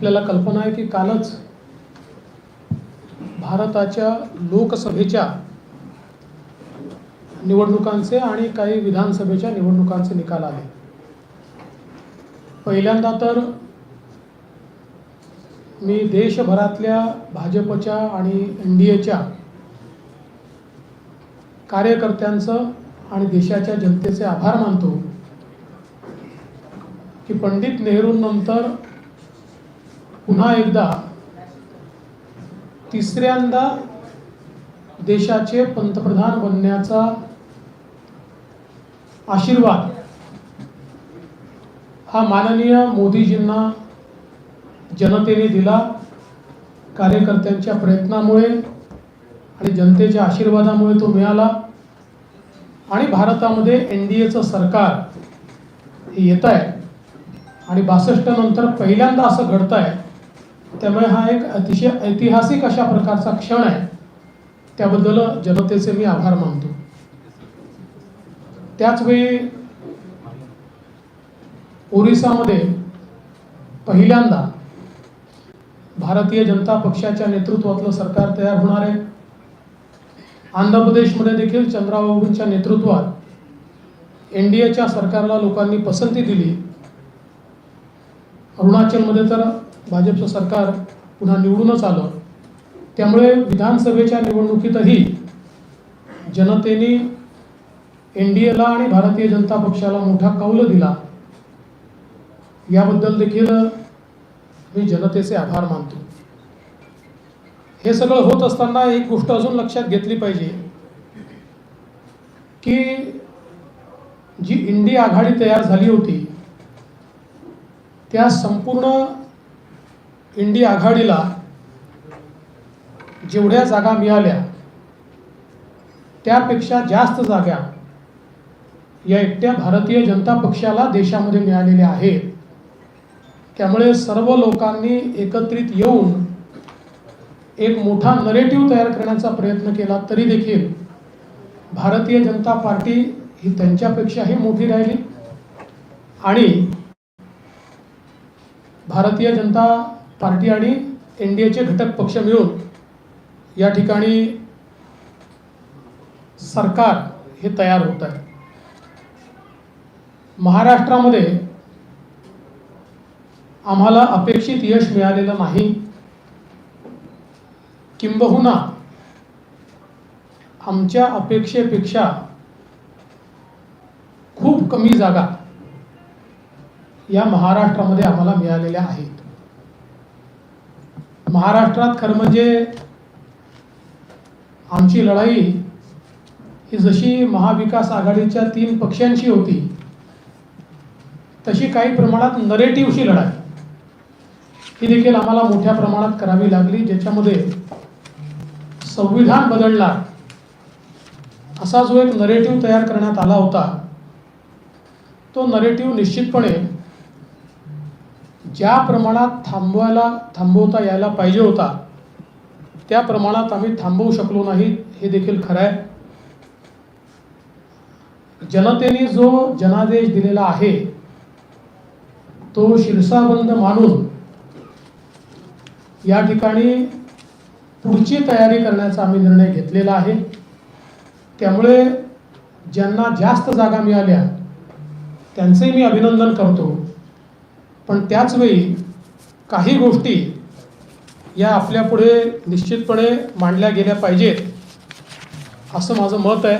आपल्याला कल्पना आहे की कालच भारताच्या लोकसभेच्या निवडणुकांचे आणि काही विधानसभेच्या निवडणुकांचे निकाल आले. पहिल्यांदा तर मी देशभरातल्या भाजपच्या आणि एन डी एच्या कार्यकर्त्यांचं आणि देशाच्या जनतेचे आभार मानतो की पंडित नेहरूंनंतर पुन्हा एकदा तिसऱ्यांदा देशाचे पंतप्रधान बनण्याचा आशीर्वाद. हा माननीय मोदीजींना जनतेने दिला कार्यकर्त्यांच्या प्रयत्नामुळे आणि जनतेच्या आशीर्वादामुळे तो मिळाला. आणि भारतामध्ये एन डी एचं सरकार हे येत आहे आणि बासष्ट नंतर पहिल्यांदा असं घडतं आहे त्यामुळे हा एक अतिशय ऐतिहासिक अशा प्रकारचा क्षण आहे. त्याबद्दल जनतेचे मी आभार मानतो. त्याचवेळी ओरिसामध्ये पहिल्यांदा भारतीय जनता पक्षाच्या नेतृत्वातलं सरकार तयार होणार आहे. आंध्र प्रदेशमध्ये देखील चंद्राबाबूंच्या नेतृत्वात एन डी एच्या सरकारला लोकांनी पसंती दिली. अरुणाचलमध्ये तर भाजपचं सरकार पुन्हा निवडूनच आलं. त्यामुळे विधानसभेच्या निवडणुकीतही जनतेने एन डी एला आणि भारतीय जनता पक्षाला मोठा कौल दिला. याबद्दल देखील मी जनतेचे आभार मानतो. हे सगळं होत असताना एक गोष्ट अजून लक्षात घेतली पाहिजे. की जी इंडी आघाडी तयार झाली होती त्या संपूर्ण इंडी आघाडीला जेवढ्या जागा मिळाल्या त्यापेक्षा जास्त जागा या एकट्या भारतीय जनता पक्षाला देशामध्ये मिळालेल्या आहेत. त्यामुळे सर्व लोकांनी एकत्रित येऊन एक मोठा नरेटिव्ह तयार करण्याचा प्रयत्न केला तरी देखील भारतीय जनता पार्टी ही त्यांच्यापेक्षाही मोठी राहिली. आणि भारतीय जनता पार्टी आणि एन डी एचे घटक पक्ष मिळून या ठिकाणी सरकार हे तयार होत आहे. महाराष्ट्रामध्ये आम्हाला अपेक्षित यश मिळालेलं नाही. किंबहुना आमच्या अपेक्षेपेक्षा खूप कमी जागा या महाराष्ट्रामध्ये आम्हाला मिळालेल्या आहेत. महाराष्ट्रात खरं म्हणजे आमची लढाई ही जशी महाविकास आघाडीच्या तीन पक्षांशी होती तशी काही प्रमाणात नरेटिव्हची लढाई. ही देखील आम्हाला मोठ्या प्रमाणात करावी लागली ज्याच्यामध्ये संविधान बदलला. असा जो एक नरेटिव्ह तयार करण्यात आला होता तो नरेटिव्ह निश्चितपणे ज्या प्रमाणात थांबवायला थांबवता यायला पाहिजे होता त्या प्रमाणात आम्ही थांबवू शकलो नाही हे देखील खरं आहे. जनतेने जो जनादेश दिलेला आहे तो शिरसाबंद मानून या ठिकाणी पुढची तयारी करण्याचा आम्ही निर्णय घेतलेला आहे. त्यामुळे ज्यांना जास्त जागा मिळाल्या त्यांचंही मी अभिनंदन करतो. पण त्याचवेळी काही गोष्टी या आपल्यापुढे निश्चितपणे मांडल्या गेल्या पाहिजेत असं माझं मत आहे.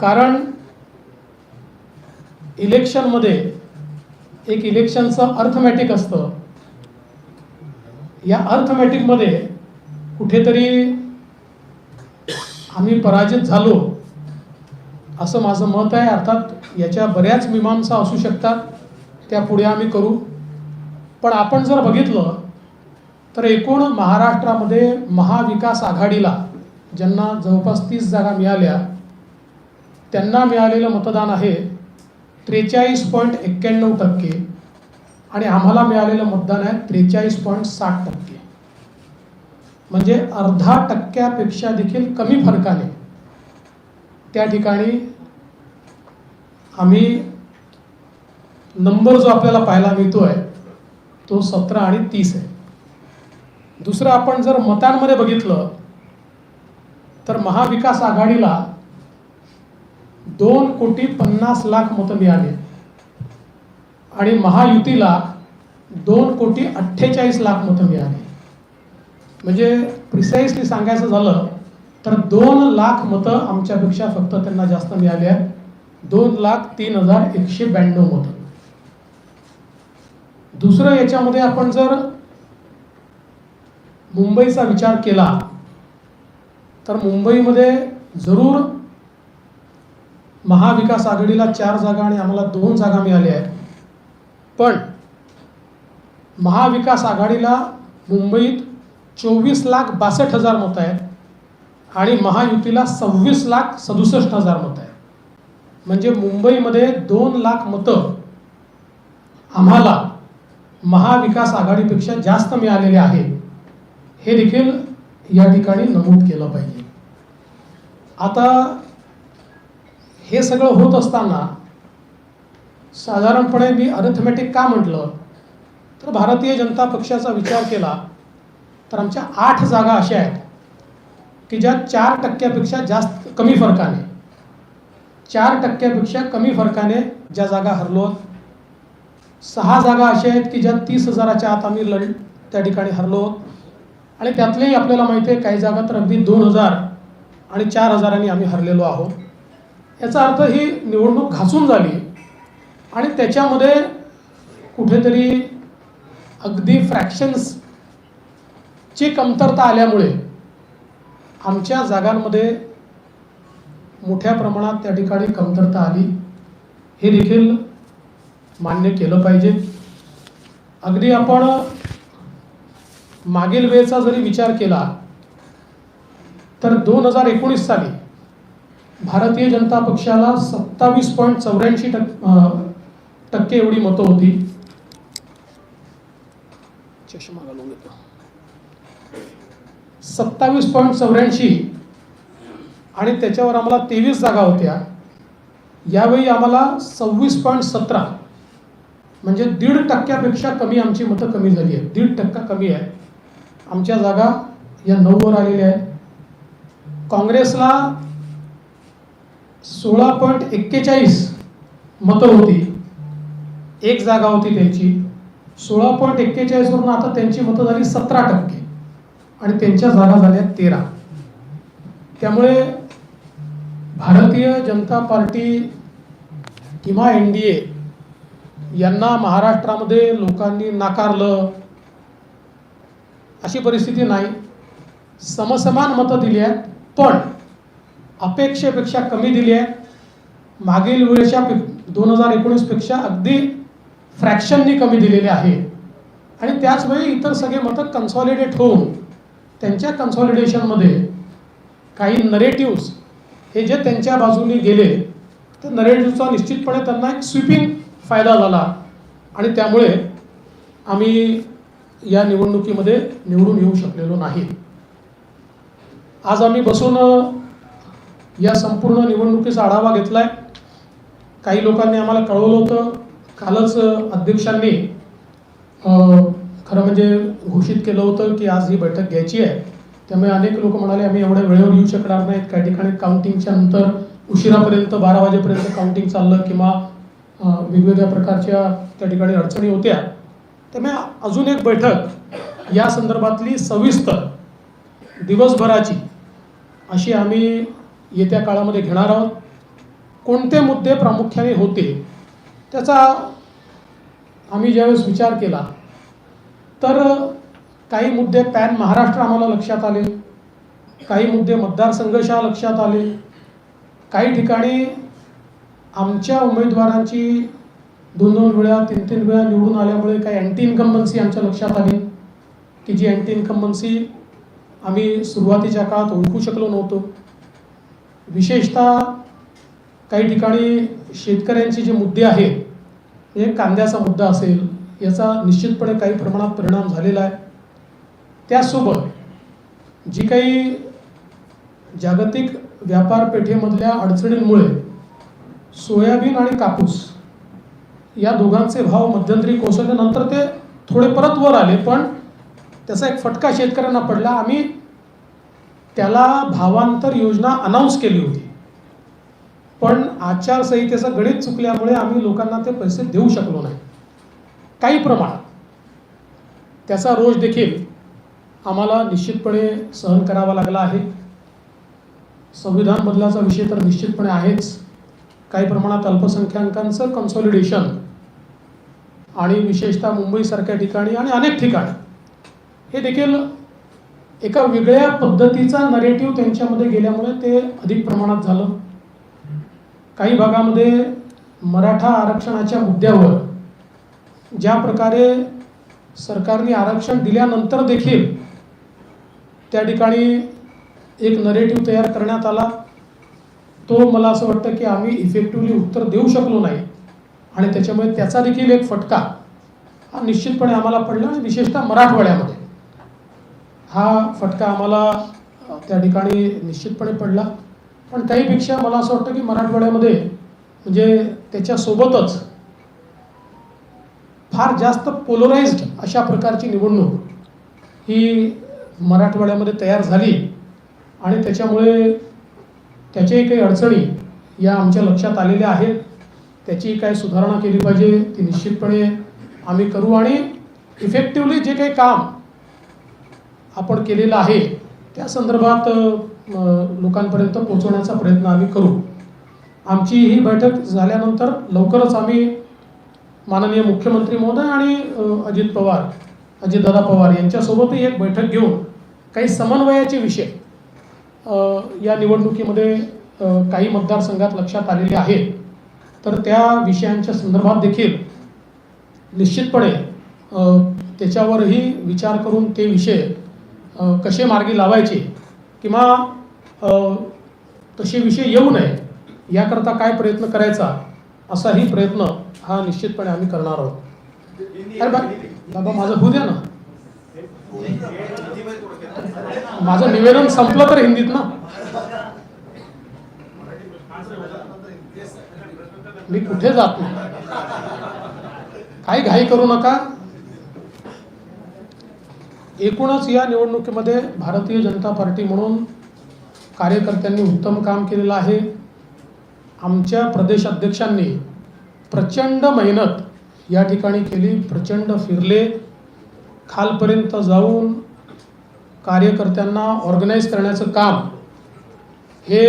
कारण इलेक्शनमध्ये एक इलेक्शनचं अर्थमॅटिक असतं. या अर्थमॅटिकमध्ये कुठेतरी आम्ही पराजित झालो असं माझं मत आहे. अर्थात याच्या बऱ्याच मीमांसा असू शकतात. त्या पुढे आम्ही करू. पण आपण जर बघितलं तर एकूण महाराष्ट्रामध्ये महाविकास आघाडीला ज्यांना जवळपास तीस जागा मिळाल्या त्यांना मिळालेलं मतदान आहे त्रेचाळीस पॉईंट एक्क्याण्णव टक्के आणि आम्हाला मिळालेलं मतदान आहे त्रेचाळीस पॉईंट साठ टक्के. म्हणजे अर्धा टक्क्यापेक्षा देखील कमी फरकाने त्या ठिकाणी आम्ही नंबर जो आपल्याला पाहायला मिळतो आहे तो सतरा आणि तीस आहे. दुसरं आपण जर मतांमध्ये बघितलं तर महाविकास आघाडीला दोन कोटी पन्नास लाख मतं मिळाली. आणि महायुतीला दोन कोटी अठ्ठेचाळीस लाख मतं मिळाली. म्हणजे प्रिसाईसली सांगायचं झालं तर दोन लाख मतं आमच्यापेक्षा फक्त त्यांना जास्त मिळाली आहेत. दोन लाख तीन हजार एकशे ब्याण्णव मतं. दुसरं याच्यामध्ये आपण जर मुंबईचा विचार केला तर मुंबईमध्ये जरूर महाविकास आघाडीला चार जागा आणि आम्हाला दोन जागा मिळाल्या आहेत. पण महाविकास आघाडीला मुंबईत चोवीस लाख बासष्ट हजार मतं आहेत आणि महायुतीला सव्वीस लाख सदुसष्ट हजार मतं आहेत. म्हणजे मुंबईमध्ये दोन लाख मतं आम्हाला महाविकास आघाडीपेक्षा जास्त मिळालेले आहे. हे देखील या ठिकाणी नमूद केलं पाहिजे. आता हे सगळं होत असताना साधारणपणे मी अरिथमॅटिक का म्हटलं? तर भारतीय जनता पक्षाचा विचार केला तर आमच्या आठ जागा अशा आहेत की ज्या चार टक्क्यापेक्षा जास्त कमी फरकाने चार टक्क्यापेक्षा कमी फरकाने ज्या जागा हरलो सहा जागा अशा आहेत की ज्या तीस हजाराच्या आत आम्ही लढ त्या ठिकाणी हरलो आणि त्यातलेही आपल्याला माहिती आहे काही जागा तर अगदी दोन हजार आणि चार हजारांनी आम्ही हरलेलो आहोत. याचा अर्थ ही निवडणूक घासून झाली आणि त्याच्यामध्ये कुठेतरी अगदी फ्रॅक्शन्सची कमतरता आल्यामुळे आमच्या जागांमध्ये मोठ्या प्रमाणात त्या ठिकाणी कमतरता आली. हे देखील मान्य केलं पाहिजे. अगदी आपण मागील वेळेचा जरी विचार केला तर दोन हजार एकोणीस साली भारतीय जनता पक्षाला सत्तावीस पॉईंट चौऱ्याऐंशी टक्के टक्के एवढी मतं होती. चष्मा घालून घेतो. सत्तावीस पॉईंट चौऱ्याऐंशी आणि त्याच्यावर आम्हाला तेवीस जागा होत्या. यावेळी आम्हाला सव्वीस पॉईंट सतरा म्हणजे दीड टक्क्यापेक्षा कमी आमची मतं कमी झाली आहेत. दीड टक्का कमी आहे. आमच्या जागा या नऊवर आलेल्या आहेत. काँग्रेसला सोळा पॉईंट एक्केचाळीस मतं होती. एक जागा होती त्यांची. सोळा पॉईंट एक्केचाळीसवरून आता त्यांची मतं झाली सतरा टक्के. आणि त्यांच्या जागा झाल्या तेरा. त्यामुळे भारतीय जनता पार्टी किंवा एन डी ए यांना महाराष्ट्रामध्ये लोकांनी नाकारलं अशी परिस्थिती नाही. समसमान मतं दिली आहेत पण अपेक्षेपेक्षा कमी दिली आहेत. मागील वेळेच्या दोन हजार एकोणीसपेक्षा अगदी फ्रॅक्शननी कमी दिलेले आहे. आणि त्याचवेळी इतर सगळे मतं कन्सॉलिडेट होऊन त्यांच्या कन्सॉलिडेशनमध्ये काही नरेटिव्स हे जे त्यांच्या बाजूने गेले तर नरेटिव्हचा निश्चितपणे त्यांना एक स्वीपिंग फायदा झाला. आणि त्यामुळे आम्ही या निवडणुकीमध्ये निवडून येऊ शकलेलो नाही. आज आम्ही बसून या संपूर्ण निवडणुकीचा आढावा घेतलाय. काही लोकांनी आम्हाला कळवलं होतं. कालच अध्यक्षांनी खरं म्हणजे घोषित केलं होतं की आज ही बैठक घ्यायची आहे. त्यामुळे अनेक लोक म्हणाले आम्ही एवढ्या वेळेवर येऊ शकणार नाहीत. काही ठिकाणी काउंटिंगच्या नंतर उशिरापर्यंत बारा वाजेपर्यंत काउंटिंग चाललं किंवा वेगवेगळ्या प्रकारच्या त्या ठिकाणी अडचणी होत्या. त्यामुळे अजून एक बैठक या संदर्भातली सविस्तर दिवसभराची अशी आम्ही येत्या काळामध्ये घेणार आहोत. कोणते मुद्दे प्रामुख्याने होते त्याचा आम्ही ज्यावेळेस विचार केला तर काही मुद्दे पॅन महाराष्ट्र आम्हाला लक्षात आले काही मुद्दे मतदारसंघशा लक्षात आले काही ठिकाणी आमच्या उमेदवारांची दोन दोन वेळा तीन तीन वेळा निवडून आल्यामुळे काही अँटी इन्कम्बन्सी आमच्या लक्षात आली. की जी अँटी इन्कम्बन्सी आम्ही सुरुवातीच्या काळात ओळखू शकलो नव्हतो. विशेषतः काही ठिकाणी शेतकऱ्यांचे जे मुद्दे आहेत म्हणजे कांद्याचा मुद्दा असेल याचा निश्चितपणे काही प्रमाणात परिणाम झालेला आहे. त्याचसोबत जी काही जागतिक व्यापारपेठेमधल्या अडचणींमुळे सोयाबीन आणि कापूस या दोघांचे भाव मध्यंतरी कोसळल्यानंतर ते थोडे परत वर आले पण त्याचा एक फटका शेतकऱ्यांना पडला. आम्ही त्याला भावांतर योजना अनाऊन्स केली होती. पण आचारसंहितेचं गणित चुकल्यामुळे आम्ही लोकांना ते पैसे देऊ शकलो नाही. काही प्रमाणात. त्याचा रोज देखील आम्हाला निश्चितपणे सहन करावा लागला आहे. संविधान बदलाचा विषय तर निश्चितपणे आहेच. काही प्रमाणात अल्पसंख्याकांचं कन्सॉलिडेशन आणि विशेषतः मुंबईसारख्या ठिकाणी आणि अनेक ठिकाणी. हे देखील एका वेगळ्या पद्धतीचा नरेटिव्ह त्यांच्यामध्ये गेल्यामुळे ते अधिक प्रमाणात झालं. काही भागामध्ये मराठा आरक्षणाच्या मुद्द्यावर ज्या प्रकारे सरकारने आरक्षण दिल्यानंतर देखील त्या ठिकाणी एक नरेटिव्ह तयार करण्यात आला. तो मला असं वाटतं की आम्ही इफेक्टिव्हली उत्तर देऊ शकलो नाही. आणि त्याच्यामुळे त्याचा देखील एक फटका हा निश्चितपणे आम्हाला पडला आणि विशेषतः मराठवाड्यामध्ये. हा फटका आम्हाला त्या ठिकाणी निश्चितपणे पडला. पण त्याहीपेक्षा मला असं वाटतं की मराठवाड्यामध्ये म्हणजे त्याच्यासोबतच फार जास्त पोलराइज्ड अशा प्रकारची निवडणूक ही मराठवाड्यामध्ये तयार झाली. आणि त्याच्यामुळे त्याच्याही काही अडचणी या आमच्या लक्षात आलेल्या आहेत. त्याची काय सुधारणा केली पाहिजे ती निश्चितपणे आम्ही करू आणि इफेक्टिव्हली जे काही काम आपण केलेलं आहे त्या संदर्भात लोकांपर्यंत पोहोचवण्याचा प्रयत्न आम्ही करू. आमची ही बैठक झाल्यानंतर लवकरच आम्ही माननीय मुख्यमंत्री महोदय आणि अजित पवार अजितदादा पवार यांच्यासोबतही एक बैठक घेऊन काही समन्वयाचे विषय या निवडणुकीमध्ये काही मतदारसंघात लक्षात आलेले आहेत. तर त्या विषयांच्या संदर्भात देखील निश्चितपणे त्याच्यावरही विचार करून ते विषय कसे मार्गी लावायचे किंवा तसे विषय येऊ नये याकरता काय प्रयत्न करायचा असाही प्रयत्न हा निश्चितपणे आम्ही करणार आहोत. अरे बाबा माझं होऊ द्या ना. माझं निवेदन संपलं तर हिंदीत ना? मी कुठे जात नाही? काही घाई करू नका. एकूणच या निवडणुकीमध्ये भारतीय जनता पार्टी म्हणून कार्यकर्त्यांनी उत्तम काम केलेलं आहे. आमच्या प्रदेश अध्यक्षांनी प्रचंड मेहनत या ठिकाणी केली प्रचंड फिरले. खालपर्यंत जाऊन कार्यकर्त्यांना ऑर्गनाईज करण्याचं काम हे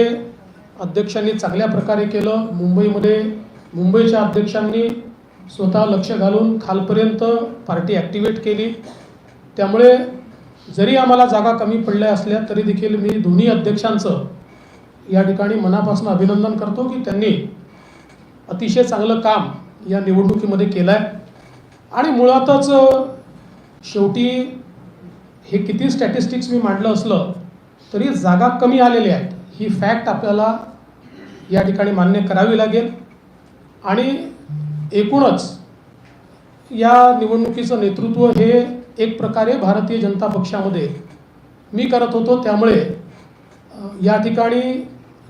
अध्यक्षांनी चांगल्या प्रकारे केलं. मुंबईमध्ये मुंबईच्या अध्यक्षांनी स्वतः लक्ष घालून खालपर्यंत पार्टी ॲक्टिवेट केली. त्यामुळे जरी आम्हाला जागा कमी पडल्या असल्या तरी देखील मी दोन्ही अध्यक्षांचं या ठिकाणी मनापासून अभिनंदन करतो की त्यांनी अतिशय चांगलं काम या निवडणुकीमध्ये केलं आहे आणि मुळातच शेवटी हे किती स्टॅटिस्टिक्स मी मांडलं असलं तरी जागा कमी आलेल्या आहेत. ही फॅक्ट आपल्याला या ठिकाणी मान्य करावी लागेल. आणि एकूणच या निवडणुकीचं नेतृत्व हे एक प्रकारे भारतीय जनता पक्षामध्ये मी करत होतो. त्यामुळे या ठिकाणी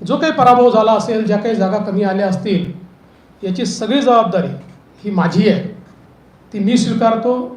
जो काही पराभव झाला असेल ज्या काही जागा कमी आल्या असतील याची सगळी जबाबदारी ही माझी आहे. ती मी स्वीकारतो.